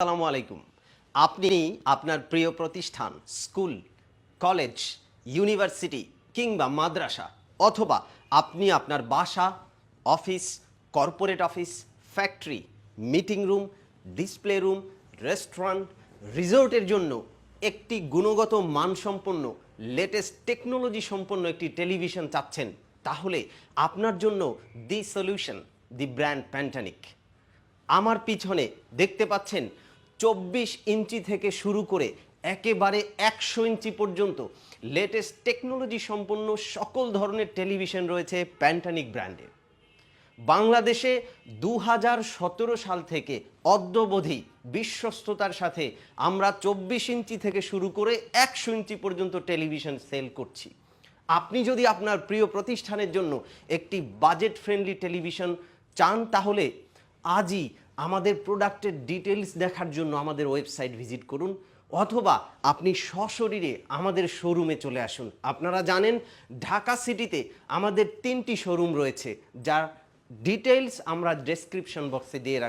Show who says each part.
Speaker 1: আসসালামু আলাইকুম। আপনি আপনার প্রিয় প্রতিষ্ঠান, স্কুল, কলেজ, ইউনিভার্সিটি কিংবা মাদ্রাসা অথবা আপনি আপনার বাসা, office, corporate office, factory, meeting room, display room, restaurant, রিসোর্টের জন্য একটি গুণগত মানসম্পন্ন, লেটেস্ট টেকনোলজি সম্পন্ন একটি টেলিভিশন চাচ্ছেন, তাহলে আপনার জন্য দি সলিউশন, দি ব্র্যান্ড প্যান্টানিক। আমার পিছনে দেখতে পাচ্ছেন চব্বিশ ইঞ্চি থেকে শুরু করে একেবারে একশো ইঞ্চি পর্যন্ত লেটেস্ট টেকনোলজি সম্পন্ন সকল ধরনের টেলিভিশন রয়েছে প্যান্টানিক ব্র্যান্ডের বাংলাদেশে দু হাজার সতেরো সাল থেকে অদ্যবধি বিশ্বস্ততার সাথে আমরা চব্বিশ ইঞ্চি থেকে শুরু করে একশো ইঞ্চি পর্যন্ত টেলিভিশন সেল করছি। আপনি যদি আপনার প্রিয় প্রতিষ্ঠানের জন্য একটি বাজেট ফ্রেন্ডলি টেলিভিশন চান তাহলে আজই আমাদের প্রোডাক্টের ডিটেলস দেখার জন্য আমাদের ওয়েবসাইট ভিজিট করুন, অথবা আপনি সশরীরে আমাদের শোরুমে চলে আসুন। আপনারা জানেন, ঢাকা সিটিতে আমাদের তিনটি শোরুম রয়েছে, যার ডিটেলস আমরা ডেসক্রিপশন বক্সে দিয়ে রাখব।